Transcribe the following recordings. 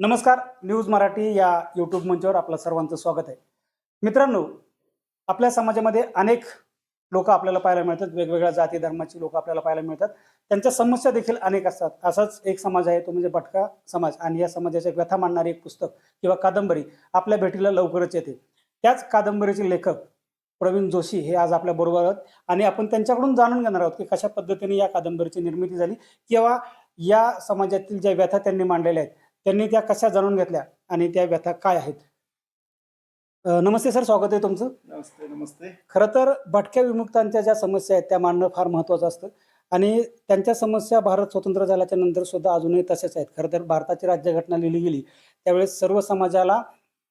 नमस्कार न्यूज मराठी या यूट्यूब मंचावर आपलं सर्वांचं स्वागत आहे. मित्रांनो आपल्या समाजामध्ये अनेक लोक आपल्याला पाहायला मिळतात वेगवेगळ्या जाती धर्माची लोक आपल्याला पाहायला मिळतात. त्यांच्या समस्या देखील अनेक असतात. असाच एक समाज आहे तो म्हणजे भटका समाज. आणि या समाजाच्या व्यथा मांडणारे एक पुस्तक किंवा कादंबरी आपल्या भेटीला लवकरच येते. त्याच कादंबरीचे लेखक प्रवीण जोशी हे आज आपल्या बरोबर आहेत. आणि आपण त्यांच्याकडून जाणून घेणार आहोत की कशा पद्धतीने या कादंबरीची निर्मिती झाली किंवा या समाजातील ज्या व्यथा त्यांनी मांडलेल्या आहेत त्यांनी त्या कशा जाणून घेतल्या आणि त्या व्यथा काय आहेत? अ, नमस्ते सर स्वागत आहे तुमचं. नमस्ते नमस्ते. खरं तर भटक्या विमुक्तांच्या ज्या समस्या आहेत त्या मांडणं फार महत्त्वाचं असतं. आणि त्यांच्या समस्या भारत स्वतंत्र झाल्याच्यानंतर सुद्धा अजूनही तशाच आहेत. खरं तर भारताची राज्यघटना लिहिली गेली त्यावेळेस सर्व समाजाला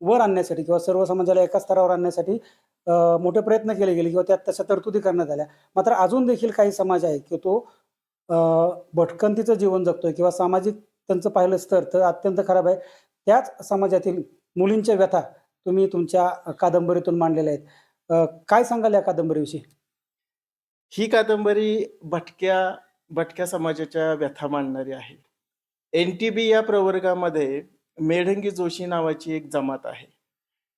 वर आणण्यासाठी किंवा सर्व समाजाला एका स्तरावर आणण्यासाठी अ, मोठे प्रयत्न केले गेले किंवा त्यात तशा तरतुदी करण्यात आल्या. मात्र अजून देखील काही समाज आहे की तो अ, भटकंतीचं जीवन जगतोय किंवा सामाजिक त्यांचं पाहिलं स्तर तर अत्यंत खराब आहे. त्याच समाजातील मुलींच्या व्यथा तुम्ही तुमच्या कादंबरीतून मांडलेल्या आहेत. काय सांगाल या कादंबरीविषयी? ही कादंबरी भटक्या भटक्या समाजाच्या व्यथा मांडणारी आहे. एन टी बी या प्रवर्गामध्ये मेढंगी जोशी नावाची एक जमात आहे.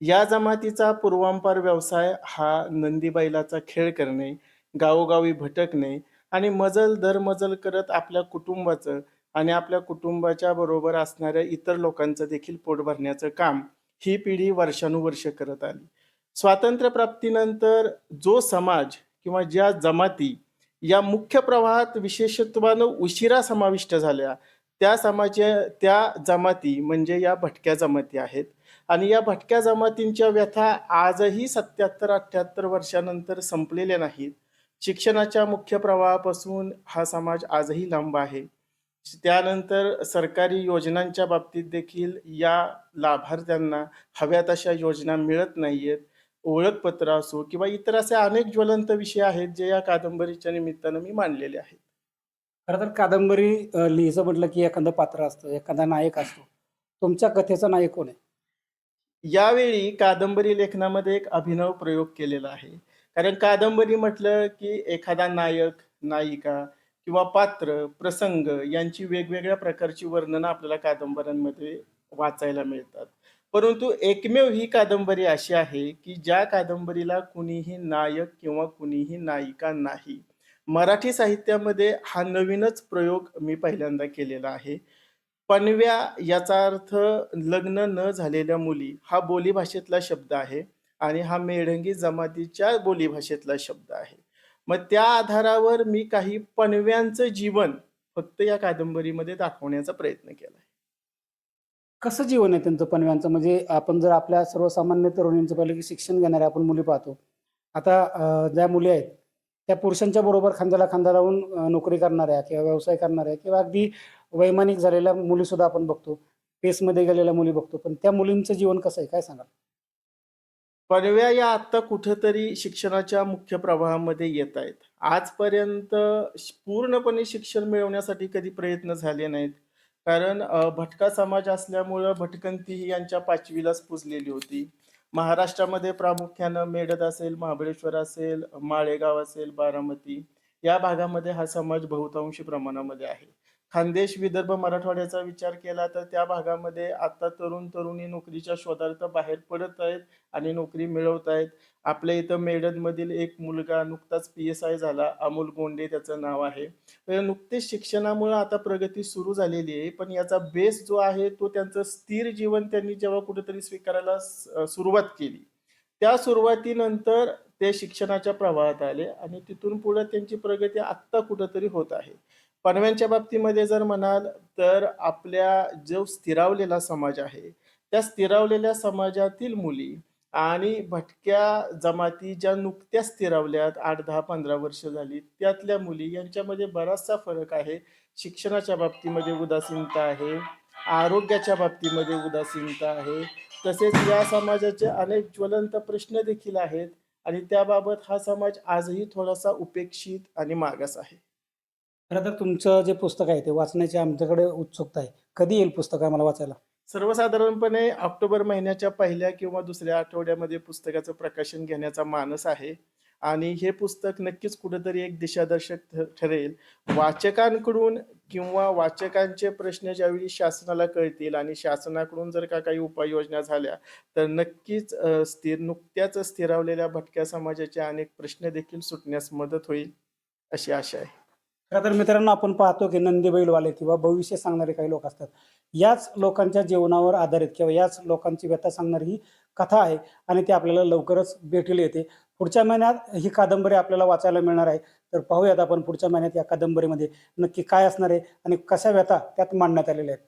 या जमातीचा पूर्वांपार व्यवसाय हा नंदीबाईलाचा खेळ करणे गावोगावी भटकणे आणि मजल दर मजल करत आपल्या कुटुंबाचं आणि आपल्या कुटुंबाच्या बरोबर असणाऱ्या इतर लोकांचं देखील पोट भरण्याचं काम ही पिढी वर्षानुवर्ष करत आली. स्वातंत्र्यप्राप्तीनंतर जो समाज किंवा ज्या जमाती या मुख्य प्रवाहात विशेषत्वानं उशिरा समाविष्ट झाल्या त्या समाजा त्या जमाती म्हणजे या भटक्या जमाती आहेत. आणि या भटक्या जमातींच्या व्यथा आजही सत्याहत्तर अठ्ठ्याहत्तर वर्षानंतर संपलेल्या नाहीत. शिक्षणाच्या मुख्य प्रवाहापासून हा समाज आजही लांब आहे. त्यानंतर सरकारी योजनांच्या बाबतीत देखील या लाभार्थ्यांना हव्या तशा योजना मिळत नाहीयेत. ओळखपत्र असो किंवा इतर असे अनेक ज्वलंत विषय आहेत जे या कादंबरीच्या निमित्तानं मी मांडलेले आहेत. खरं तर कादंबरी लिहायचं म्हटलं की एखादं पात्र असतं एखादा नायक असतो. तुमच्या कथेचा नायक कोण आहे? यावेळी कादंबरी लेखनामध्ये एक अभिनव प्रयोग केलेला आहे. कारण कादंबरी म्हटलं की एखादा नायक नायिका किंवा पात्र प्रसंग यांची वेगवेगळ्या प्रकारची वर्णनं आपल्याला कादंबऱ्यांमध्ये वाचायला मिळतात. परंतु एकमेव ही कादंबरी अशी आहे की ज्या कादंबरीला कुणीही नायक किंवा कुणीही नायिका नाही. मराठी साहित्यामध्ये हा नवीनच प्रयोग मी पहिल्यांदा केलेला आहे. पनव्या याचा अर्थ लग्न न झालेल्या मुली हा बोलीभाषेतला शब्द आहे आणि हा मेढंगी जमातीच्या बोलीभाषेतला शब्द आहे. मग त्या आधारावर मी काही पनव्यांचं जीवन फक्त या कादंबरीमध्ये दाखवण्याचा प्रयत्न केला कसं जीवन आहे त्यांचं पनव्यांचं? म्हणजे आपण जर आपल्या सर्वसामान्य तरुणींचं पाहिलं की शिक्षण घेणाऱ्या आपण मुली पाहतो. आता ज्या मुली आहेत त्या पुरुषांच्या बरोबर खांद्याला खांदा लावून नोकरी करणाऱ्या किंवा व्यवसाय करणाऱ्या किंवा अगदी वैमानिक झालेल्या मुलीसुद्धा आपण बघतो. पेसमध्ये गेलेल्या मुली बघतो. पण त्या मुलींचं जीवन कसं आहे? काय सांगाल? पनव्या या आत्ता कुठेतरी शिक्षणाच्या मुख्य प्रवाहामध्ये येत आहेत. आजपर्यंत श- पूर्णपणे शिक्षण मिळवण्यासाठी कधी प्रयत्न झाले नाहीत. कारण भटका समाज असल्यामुळं भटकंती ही यांच्या पाचवीलाच पुजलेली होती. महाराष्ट्रामध्ये प्रामुख्यानं मेडद असेल महाबळेश्वर असेल माळेगाव असेल बारामती या भागामध्ये हा समाज बहुतांशी प्रमाणामध्ये आहे. खानदेश विदर्भ मराठवाड्याचा विचार केला तर त्या भागामध्ये आता तरुण तरुणी नोकरीच्या शोधार्थ बाहेर पडत आहेत आणि नोकरी मिळवत आहेत. आपल्या इथं मेडनमधील एक मुलगा नुकताच पी एस आय झाला अमोल गोंडे त्याचं नाव आहे. तर नुकतेच शिक्षणामुळे आता प्रगती सुरू झालेली आहे पण याचा बेस जो आहे तो त्यांचं स्थिर जीवन त्यांनी जेव्हा कुठेतरी स्वीकारायला सुरुवात केली. त्या सुरुवातीनंतर ते शिक्षणाच्या प्रवाहात आले आणि तिथून पुढे त्यांची प्रगती आत्ता कुठंतरी होत आहे. पनव्यांच्या बाबतीमध्ये जर म्हणाल तर आपल्या जो स्थिरावलेला समाज आहे त्या स्थिरावलेल्या समाजातील मुली आणि भटक्या जमाती ज्या नुकत्याच स्थिरावल्यात आठ दहा पंधरा वर्ष झाली त्यातल्या मुली यांच्यामध्ये बराचसा फरक आहे. शिक्षणाच्या बाबतीमध्ये उदासीनता आहे आरोग्याच्या बाबतीमध्ये उदासीनता आहे तसेच या समाजाचे अनेक ज्वलंत प्रश्न देखील आहेत आणि त्याबाबत हा समाज आजही थोडासा उपेक्षित आणि मागास आहे. खरं तर तुमचं जे पुस्तक आहे ते वाचण्याची आमच्याकडे उत्सुकता आहे कधी येईल पुस्तक आम्हाला वाचायला सर्वसाधारणपणे ऑक्टोबर महिन्याच्या पहिल्या किंवा दुसऱ्या आठवड्यामध्ये पुस्तकाचं प्रकाशन घेण्याचा मानस आहे आणि हे पुस्तक नक्कीच कुठेतरी एक दिशादर्शक ठ ठरेल. वाचकांकडून किंवा वाचकांचे प्रश्न ज्यावेळी शासनाला कळतील आणि शासनाकडून जर का काही उपाययोजना झाल्या, तर नक्कीच स्थिर नुकत्याच स्थिरावलेल्या भटक्या समाजाचे अनेक प्रश्न देखील सुटण्यास मदत होईल, अशी आशा आहे. खरं तर मित्रांनो आपण पाहतो की नंदी बैलवाले किंवा भविष्य सांगणारे काही लोक असतात. याच लोकांच्या जीवनावर आधारित किंवा याच लोकांची व्यथा सांगणारी ही कथा आहे आणि ती आपल्याला लवकरच भेटीला येते. पुढच्या महिन्यात ही कादंबरी आपल्याला वाचायला मिळणार आहे. तर पाहूयात आपण पुढच्या महिन्यात या कादंबरीमध्ये नक्की काय असणार आहे आणि कशा व्यथा त्यात मांडण्यात आलेल्या आहेत.